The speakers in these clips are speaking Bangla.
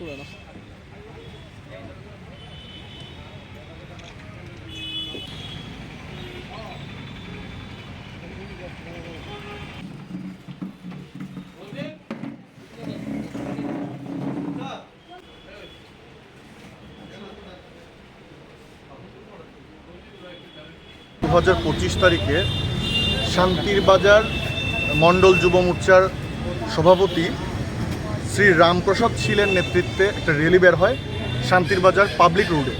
না দু হাজার পঁচিশ তারিখে শান্তির বাজার মণ্ডল যুব মোর্চার সভাপতি শ্রী রামপ্রসাদ শীলের নেতৃত্বে একটা র্যালি বের হয় শান্তির বাজার পাবলিক রোডে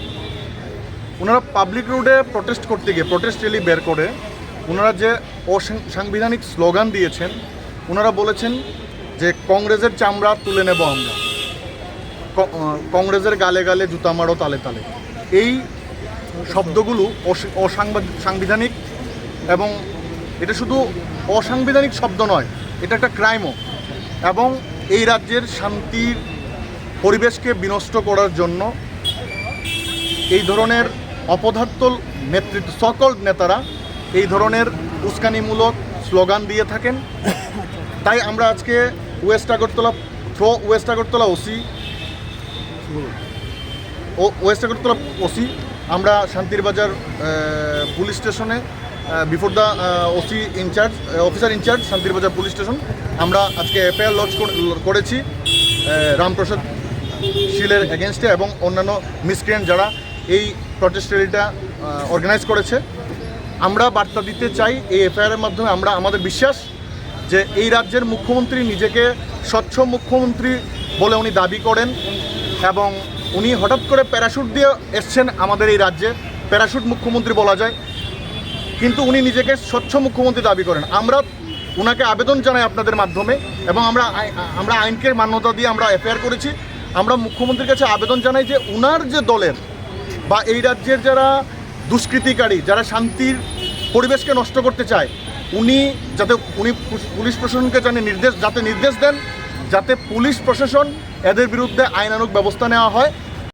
ওনারা পাবলিক রোডে প্রটেস্ট করতে গিয়ে প্রটেস্ট র্যালি বের করে, ওনারা যে অসাংবিধানিক স্লোগান দিয়েছেন, ওনারা বলেছেন যে কংগ্রেসের চামড়া তুলে নেব আমরা। কংগ্রেসের গালে গালে জুতা মারো তালে তালে। এই শব্দগুলো অস- অসাংবাদ- সাংবিধানিক এবং এটা শুধু অসাংবিধানিক শব্দ নয়, এটা একটা ক্রাইমও এবং এই রাজ্যের শান্তির পরিবেশকে বিনষ্ট করার জন্য এই ধরনের অপদার্থ নেতৃত্ব সকল নেতারা এই ধরনের উস্কানিমূলক স্লোগান দিয়ে থাকেন। তাই আমরা আজকে west Agartala, through west Agartala OC ও ওয়েস্ট আগরতলা ওসি, আমরা শান্তির বাজার পুলিশ স্টেশনে before the OC in-charge officer in-charge Shantir Bazar police station আমরা আজকে এফআইআর লঞ্চ করেছি রামপ্রসাদ শিলের এগেনস্টে এবং অন্যান্য মিসক্রিয়েন্ট যারা এই প্রটেস্ট র্যালিটা অর্গানাইজ করেছে। আমরা বার্তা দিতে চাই এই এফআইআরের মাধ্যমে, আমরা, আমাদের বিশ্বাস যে এই রাজ্যের মুখ্যমন্ত্রী নিজেকে স্বচ্ছ মুখ্যমন্ত্রী বলে উনি দাবি করেন এবং উনি হঠাৎ করে প্যারাশুট দিয়ে এসছেন আমাদের এই রাজ্যে। প্যারাশুট মুখ্যমন্ত্রী বলা যায়। কিন্তু উনি নিজেকে স্বচ্ছ মুখ্যমন্ত্রী দাবি করেন। আমরা ওনাকে আবেদন জানাই আপনাদের মাধ্যমে এবং আমরা আমরা আইনকে মান্যতা দিয়ে আমরা এফআইআর করেছি। আমরা মুখ্যমন্ত্রীর কাছে আবেদন জানাই যে উনার যে দলের বা এই রাজ্যের যারা দুষ্কৃতিকারী, যারা শান্তির পরিবেশকে নষ্ট করতে চায়, উনি যাতে, উনি পুলিশ প্রশাসনকে জানে নির্দেশ, যাতে নির্দেশ দেন, যাতে পুলিশ প্রশাসন এদের বিরুদ্ধে আইনানুগ ব্যবস্থা নেওয়া হয়।